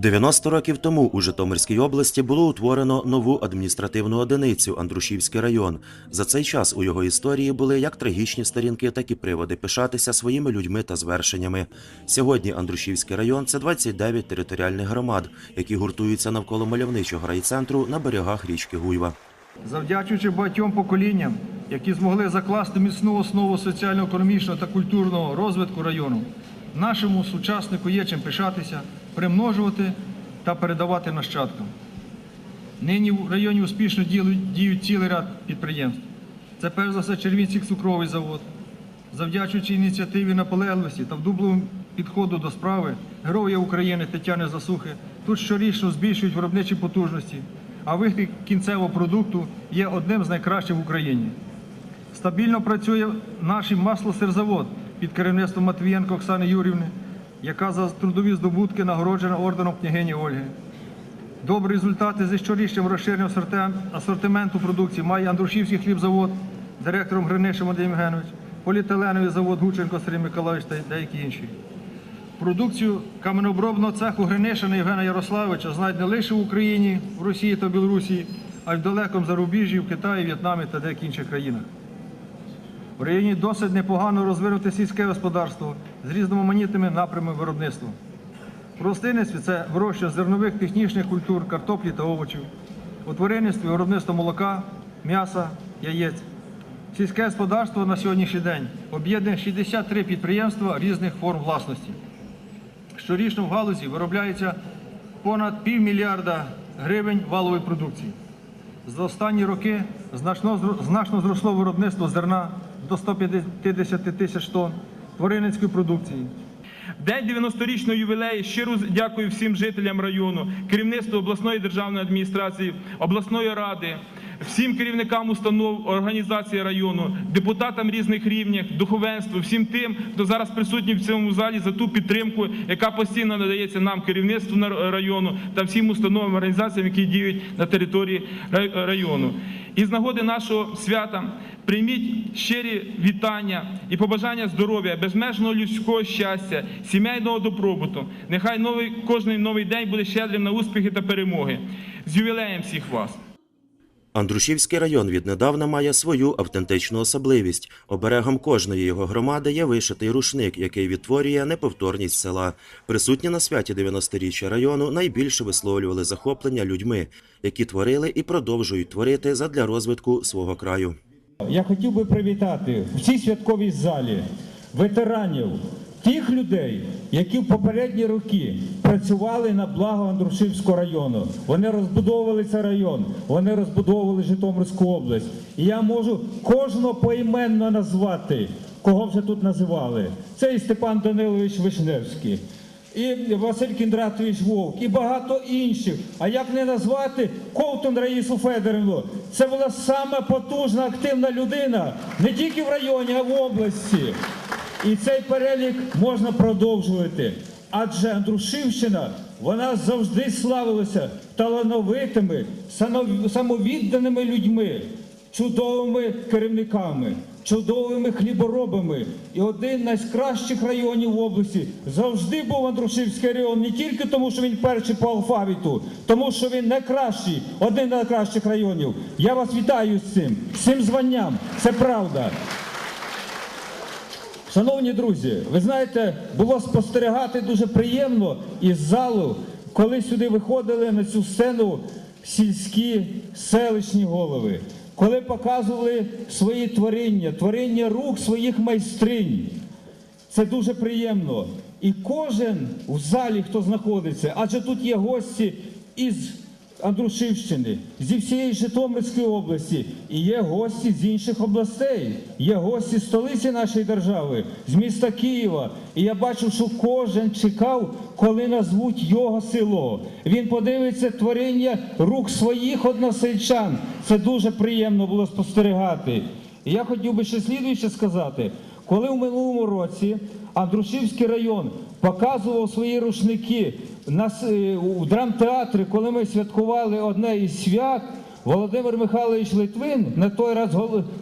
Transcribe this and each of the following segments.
90 років тому у Житомирській області було утворено нову адміністративну одиницю Андрушівський район. За цей час у його історії були як трагічні сторінки, так і приводи пишатися своїми людьми та звершеннями. Сьогодні Андрушівський район це 29 територіальних громад, які гуртуються навколо мальовничого райцентру на берегах річки Гуйва. Завдячуючи багатьом поколінням, які змогли закласти міцну основу соціально-економічного та культурного розвитку району, нашому сучаснику є чим пишатися, примножувати та передавати нащадкам. Нині в районі успішно діють, цілий ряд підприємств. Це перш за все Червінський цукровий завод. Завдячуючи ініціативі наполегливості та вдублому підходу до справи Героя України Тетяни Засухи, тут щорічно збільшують виробничі потужності, а вихід кінцевого продукту є одним з найкращих в Україні. Стабільно працює наш маслосирзавод під керівництвом Матвієнко Оксани Юрівни, яка за трудові здобутки нагороджена орденом княгині Ольги. Добрі результати зі щорічним розширенням асортименту продукції має Андрушівський хлібзавод, директором Гринишин Андрій Євгенович, поліетиленовий завод Гученко Сергій Миколаївич та деякі інші. Продукцію каменеобробного цеху Гринишина Євгена Ярославовича знають не лише в Україні, в Росії та Білорусі, а й в далекому зарубіжжі, в Китаї, В'єтнамі та деяких інших країнах. В районі досить непогано розвинуте сільське господарство з різноманітними напрямами виробництва. В рослинництві це вирощення зернових технічних культур, картоплі та овочів. У тваринництві виробництво молока, м'яса, яєць. Сільське господарство на сьогоднішній день об'єднує 63 підприємства різних форм власності. Щорічно в галузі виробляється понад півмільярда гривень валової продукції. За останні роки значно зросло виробництво зерна до 150 тисяч тонн, тваринницької продукції, В День 90-річного ювілею. Щиро дякую всім жителям району, керівництву обласної державної адміністрації, обласної ради, всім керівникам установ організації району, депутатам різних рівнів, духовенству, всім тим, хто зараз присутній в цьому залі за ту підтримку, яка постійно надається нам керівництву району та всім установам організаціям, які діють на території району. І з нагоди нашого свята прийміть щирі вітання і побажання здоров'я, безмежного людського щастя, сімейного добробуту. Нехай новий кожний новий день буде щедрим на успіхи та перемоги. З ювілеєм всіх вас! Андрушівський район віднедавна має свою автентичну особливість. Оберегом кожної його громади є вишитий рушник, який відтворює неповторність села. Присутні на святі 90-річчя району найбільше висловлювали захоплення людьми, які творили і продовжують творити задля розвитку свого краю. Я хотів би привітати в цій святковій залі ветеранів, тих людей, які в попередні роки працювали на благо Андрушівського району. Вони розбудовували цей район, вони розбудовували Житомирську область. І я можу кожного поіменно назвати, кого вже тут називали. Це і Степан Данилович Вишневський. І Василь Кіндратович Вовк, і багато інших. А як не назвати Ковтун Раїсу Федорівну? Це була сама потужна, активна людина не тільки в районі, а в області. І цей перелік можна продовжувати. Адже Андрушівщина вона завжди славилася талановитими, самовідданими людьми, чудовими керівниками, чудовими хліборобами. І один з найкращих районів області завжди був Андрушівський район, не тільки тому, що він перший по алфавіту, тому що він найкращий, один з найкращих районів. Я вас вітаю з цим, з цим званням. Це правда. Шановні друзі, ви знаєте, було спостерігати дуже приємно із залу, коли сюди виходили на цю сцену сільські селищні голови, коли показували свої творіння, творіння рук своїх майстринь. Це дуже приємно. І кожен в залі, хто знаходиться, адже тут є гості із Андрушівщини, зі всієї Житомирської області, і є гості з інших областей, є гості столиці нашої держави, з міста Києва. І я бачу, що кожен чекав, коли назвуть його село. Він подивиться творіння рук своїх односельчан. Це дуже приємно було спостерігати. І я хотів би ще слідуюче сказати. Коли в минулому році Андрушівський район показував свої рушники на, у драмтеатрі, коли ми святкували одне із свят, Володимир Михайлович Литвин, на той, раз,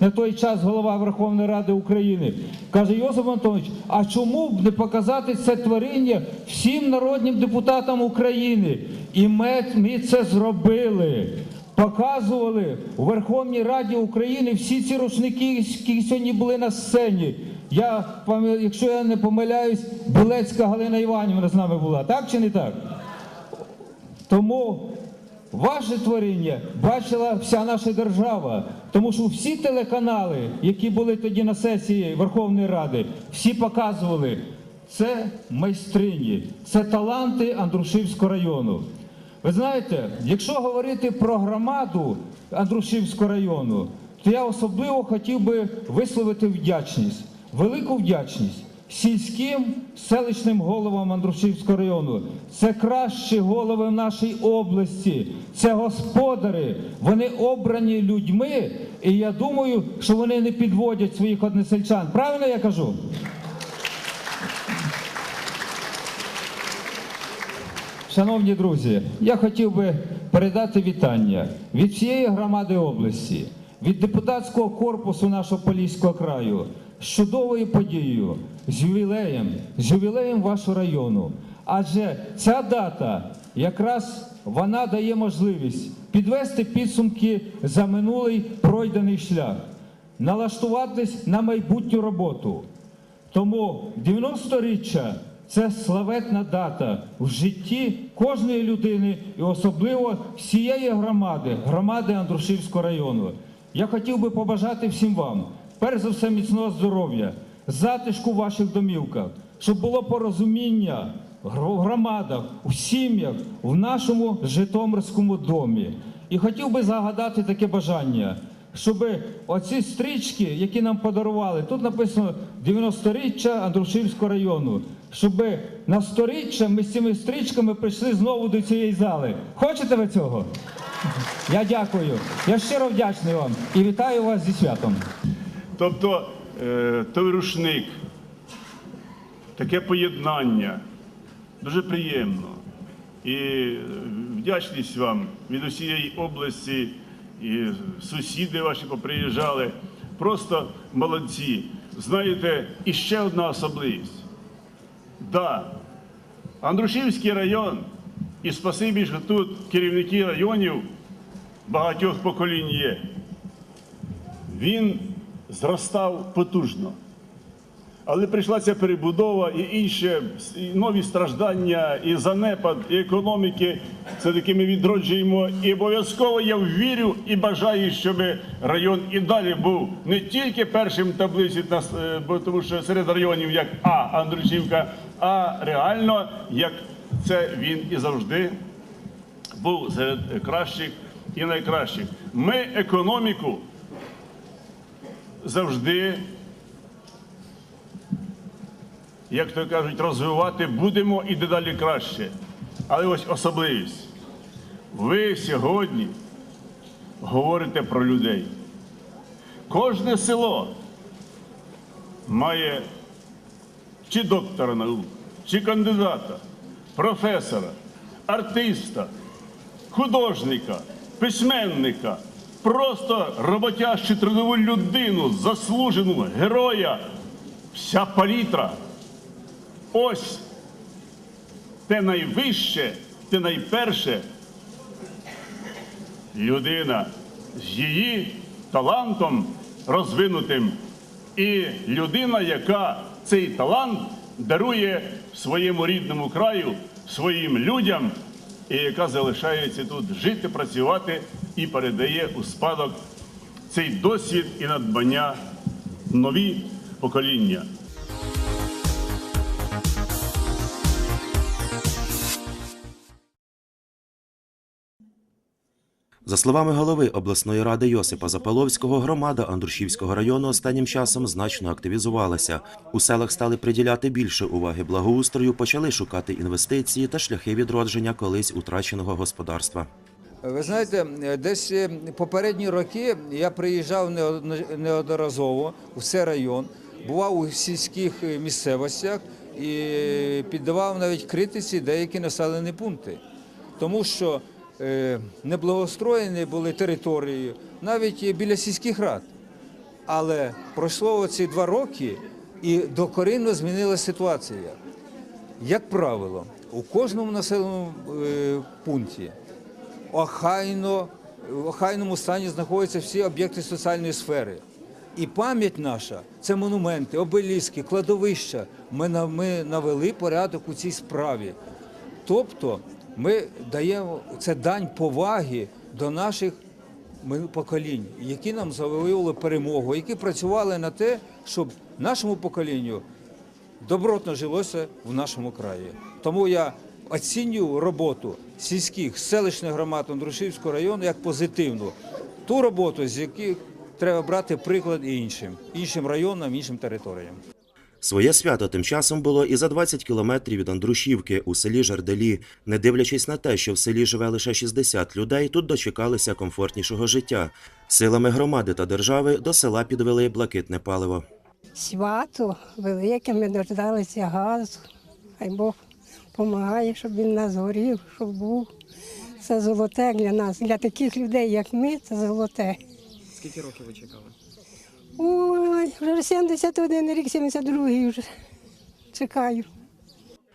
на той час голова Верховної Ради України, каже, Йосип Антонович, а чому б не показати це творіння всім народним депутатам України? І ми, ми це зробили. Показували у Верховній Раді України всі ці рушники, які сьогодні були на сцені. Я якщо я не помиляюсь, Білецька Галина Іванівна з нами була, так чи не так? Тому ваше творіння бачила вся наша держава, тому що всі телеканали, які були тоді на сесії Верховної Ради, всі показували, це майстрині, це таланти Андрушівського району. Ви знаєте, якщо говорити про громаду Андрушівського району, то я особливо хотів би висловити вдячність, велику вдячність сільським селищним головам Андрушівського району. Це кращі голови в нашій області, це господари. Вони обрані людьми, і я думаю, що вони не підводять своїх односельчан. Правильно я кажу? Шановні друзі, я хотів би передати вітання від всієї громади області, від депутатського корпусу нашого Поліського краю з чудовою подією, з ювілеєм, з ювілеєм вашого району. Адже ця дата якраз вона дає можливість підвести підсумки за минулий пройдений шлях, налаштуватись на майбутню роботу. Тому 90-річчя це славетна дата в житті кожної людини і особливо всієї громади, громади Андрушівського району. Я хотів би побажати всім вам, перш за все, міцного здоров'я, затишку в ваших домівках, щоб було порозуміння в громадах, у сім'ях, в нашому Житомирському домі. І хотів би загадати таке бажання щоб оці стрічки, які нам подарували, тут написано 90-річчя Андрушівського району, щоб на сторіччя ми з цими стрічками прийшли знову до цієї зали. Хочете ви цього? Я дякую. Я щиро вдячний вам і вітаю вас зі святом. Тобто е, той рушник, таке поєднання дуже приємно. І е, вдячність вам від усієї області, і сусіди ваші поприїжджали. Просто молодці. Знаєте, і ще одна особливість. Да, Андрушівський район, і спасибі, що тут керівники районів багатьох поколінь є він зростав потужно. Але прийшла ця перебудова і інші і нові страждання, і занепад, і економіки. Це таки ми відроджуємо. І обов'язково я вірю і бажаю, щоб район і далі був не тільки першим таблиці, е, бо тому що серед районів як А Андрушівка, а реально як це він і завжди був серед кращих і найкращих. Ми економіку завжди, як то кажуть, розвивати будемо і дедалі краще. Але ось особливість. Ви сьогодні говорите про людей. Кожне село має чи доктора наук, чи кандидата, професора, артиста, художника, письменника, просто роботящу трудову людину, заслужену героя, вся палітра. Ось те найвище, те найперше людина з її талантом розвинутим. І людина, яка цей талант дарує своєму рідному краю, своїм людям, і яка залишається тут жити, працювати і передає у спадок цей досвід і надбання нові покоління. За словами голови обласної ради Йосипа Запаловського, громада Андрушівського району останнім часом значно активізувалася. У селах стали приділяти більше уваги благоустрою, почали шукати інвестиції та шляхи відродження колись утраченого господарства. Ви знаєте, десь е, попередні роки я приїжджав неодно- неодноразово у цей район, бував у сільських е, місцевостях і піддавав навіть критиці деякі населені пункти. Тому що е, неблагоустроєні були території, навіть біля сільських рад. Але пройшло ці два роки і докорінно змінилася ситуація. Як правило, у кожному населеному е, пункті охайно, в охайному стані знаходяться всі об'єкти соціальної сфери. І пам'ять наша це монументи, обеліски, кладовища. Ми навели порядок у цій справі. Тобто ми даємо це дань поваги до наших поколінь, які нам завоювали перемогу, які працювали на те, щоб нашому поколінню добротно жилося в нашому краї. Тому я оцінюю роботу сільських селищних громад Андрушівського району як позитивну. Ту роботу, з яких треба брати приклад іншим, іншим районам, іншим територіям. Своє свято тим часом було і за 20 кілометрів від Андрушівки у селі Жарделі. Не дивлячись на те, що в селі живе лише 60 людей, тут дочекалися комфортнішого життя. Силами громади та держави до села підвели блакитне паливо. свято велике, ми дождалися газу. Хай Бог допомагає, щоб він нас горів, щоб був. Це золоте для нас, для таких людей, як ми, це золоте. Скільки років ви чекали? Ой, вже 71 рік, 72-й вже чекаю.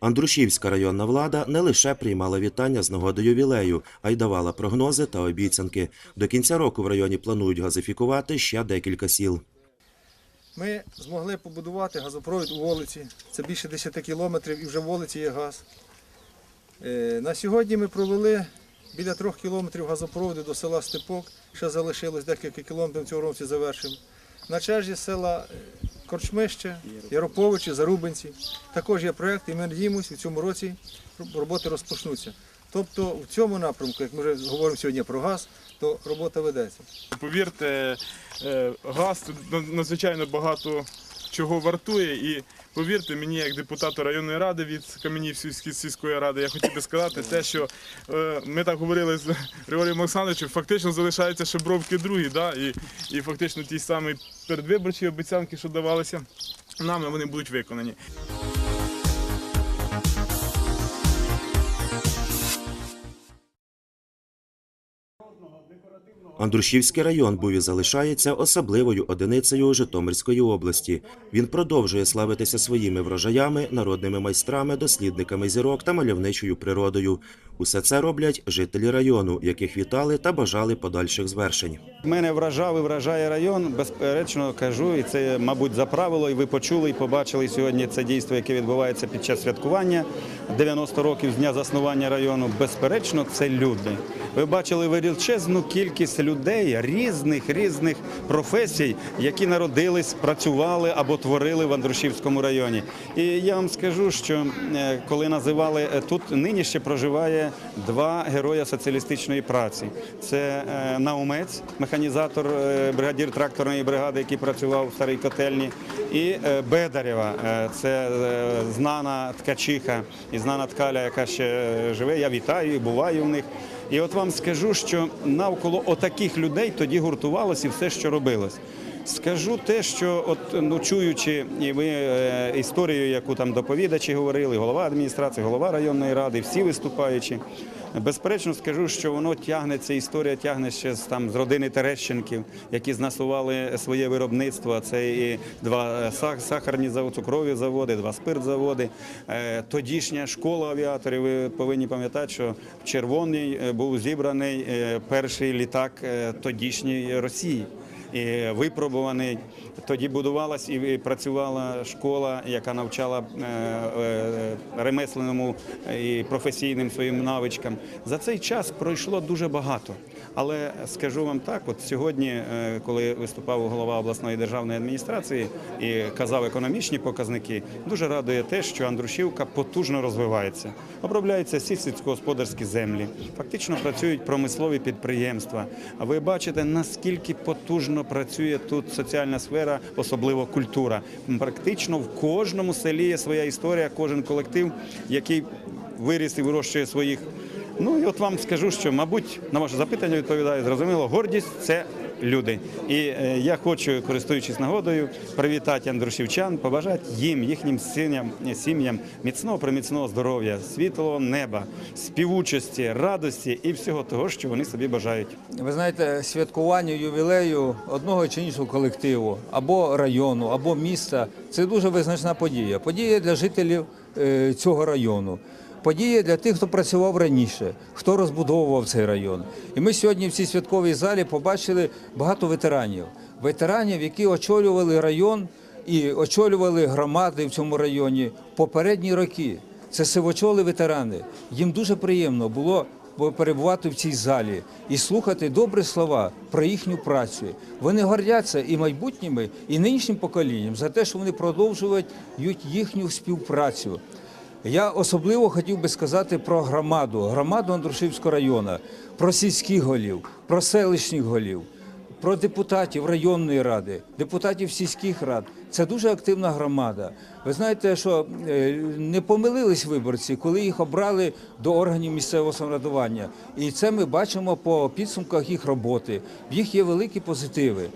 Андрушівська районна влада не лише приймала вітання з нагоди ювілею, а й давала прогнози та обіцянки. До кінця року в районі планують газифікувати ще декілька сіл. Ми змогли побудувати газопровід у вулиці. Це більше 10 кілометрів і вже в вулиці є газ. Е, На сьогодні ми провели біля трьох кілометрів газопроводу до села Степок. Ще залишилось декілька кілометрів в цьому році завершимо. На черзі села Корчмище, Яроповичі, Зарубинці. Також є проєкт, і ми надіємося, в цьому році роботи розпочнуться. Тобто в цьому напрямку, як ми вже говоримо сьогодні про газ, то робота ведеться. Повірте, е, газ тут надзвичайно багато чого вартує. І повірте мені, як депутату районної ради від Кам'янівської сільської ради, я хотів би сказати те, що е, ми так говорили з Григорієм Олександровичем, фактично залишаються шебровки другі, да? і, і фактично ті самі передвиборчі обіцянки, що давалися нами, вони будуть виконані. Андрушівський район був і залишається особливою одиницею Житомирської області. Він продовжує славитися своїми врожаями, народними майстрами, дослідниками зірок та мальовничою природою. Усе це роблять жителі району, яких вітали та бажали подальших звершень. Мене вражав і вражає район. Безперечно кажу, і це, мабуть, за правило. І ви почули і побачили сьогодні це дійство, яке відбувається під час святкування 90 років з дня заснування району. Безперечно, це люди. Ви бачили величезну кількість людей різних різних професій, які народились, працювали або творили в Андрушівському районі. І я вам скажу, що е, коли називали е, тут, нині ще проживає два героя соціалістичної праці. Це е, Наумець, механізатор, е, бригадір тракторної бригади, який працював в старій котельні, і е, Бедарєва, е, це знана ткачиха і знана ткаля, яка ще живе. Я вітаю і буваю в них. І от вам скажу, що навколо отаких людей тоді гуртувалося і все, що робилось. Скажу те, що от ну чуючи і ви е, історію, яку там доповідачі говорили, голова адміністрації, голова районної ради, всі виступаючі. Безперечно, скажу, що воно тягнеться, історія тягне ще з там з родини Терещенків, які знасували своє виробництво. Це і два е, сах- сахарні заводи, цукрові заводи, два спиртзаводи. Е, Тодішня школа авіаторів. Ви повинні пам'ятати, що в червоний е, був зібраний перший літак тодішньої Росії випробуваний. Тоді будувалась і працювала школа, яка навчала е, е, ремесленому і професійним своїм навичкам. За цей час пройшло дуже багато. Але скажу вам так: от сьогодні, е, коли виступав голова обласної державної адміністрації і казав економічні показники, дуже радує те, що Андрушівка потужно розвивається. Обробляються всі сільськогосподарські землі, фактично працюють промислові підприємства. А ви бачите, наскільки потужно працює тут соціальна сфера, особливо культура. Практично в кожному селі є своя історія, кожен колектив, який виріс і вирощує своїх. Ну і от вам скажу, що, мабуть, на ваше запитання відповідаю, зрозуміло, гордість це люди. І е, я хочу, користуючись нагодою, привітати андрушівчан, побажати їм, їхнім сім'ям, сім'ям міцного приміцного здоров'я, світлого неба, співучості, радості і всього того, що вони собі бажають. Ви знаєте, святкування ювілею одного чи іншого колективу, або району, або міста це дуже визначна подія. Подія для жителів е, цього району. Подія для тих, хто працював раніше, хто розбудовував цей район. І ми сьогодні в цій святковій залі побачили багато ветеранів. Ветеранів, які очолювали район і очолювали громади в цьому районі попередні роки. Це сивочоли ветерани. Їм дуже приємно було перебувати в цій залі і слухати добрі слова про їхню працю. Вони гордяться і майбутніми, і нинішнім поколінням за те, що вони продовжують їхню співпрацю. Я особливо хотів би сказати про громаду, громаду Андрушівського району, про сільських голів, про селищних голів, про депутатів районної ради, депутатів сільських рад. Це дуже активна громада. Ви знаєте, що е, не помилились виборці, коли їх обрали до органів місцевого самоврядування. І це ми бачимо по підсумках їх роботи. В їх є великі позитиви.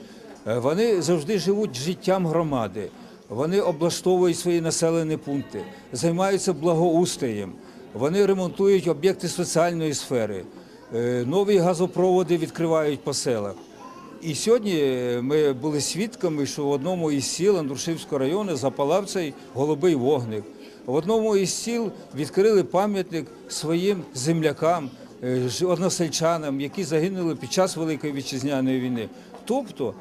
Е, Вони завжди живуть життям громади. Вони облаштовують свої населені пункти, займаються благоустроєм, вони ремонтують об'єкти соціальної сфери, е, нові газопроводи відкривають по селах. І сьогодні ми були свідками, що в одному із сіл Андрушівського району запалав цей голубий вогник. В одному із сіл відкрили пам'ятник своїм землякам, е, односельчанам, які загинули під час Великої вітчизняної війни. Тобто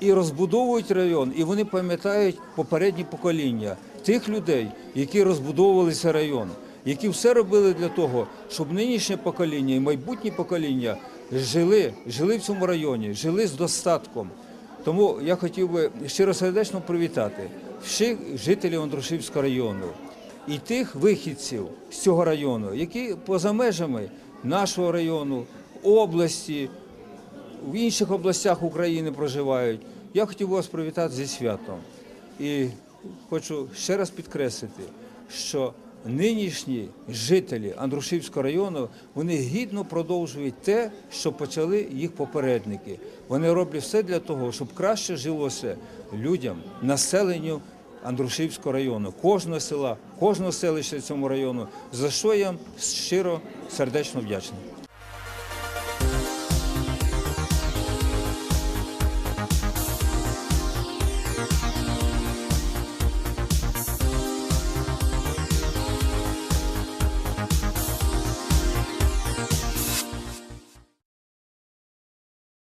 і розбудовують район, і вони пам'ятають попередні покоління тих людей, які розбудовували цей район, які все робили для того, щоб нинішнє покоління і майбутнє покоління жили, жили в цьому районі, жили з достатком. Тому я хотів би щиросердечно привітати всіх жителів Андрушівського району і тих вихідців з цього району, які поза межами нашого району, області, в інших областях України проживають. Я хотів вас привітати зі святом. І хочу ще раз підкреслити, що нинішні жителі Андрушівського району вони гідно продовжують те, що почали їх попередники. Вони роблять все для того, щоб краще жилося людям, населенню Андрушівського району, кожного села, кожного селища цьому району, за що я щиро сердечно вдячний.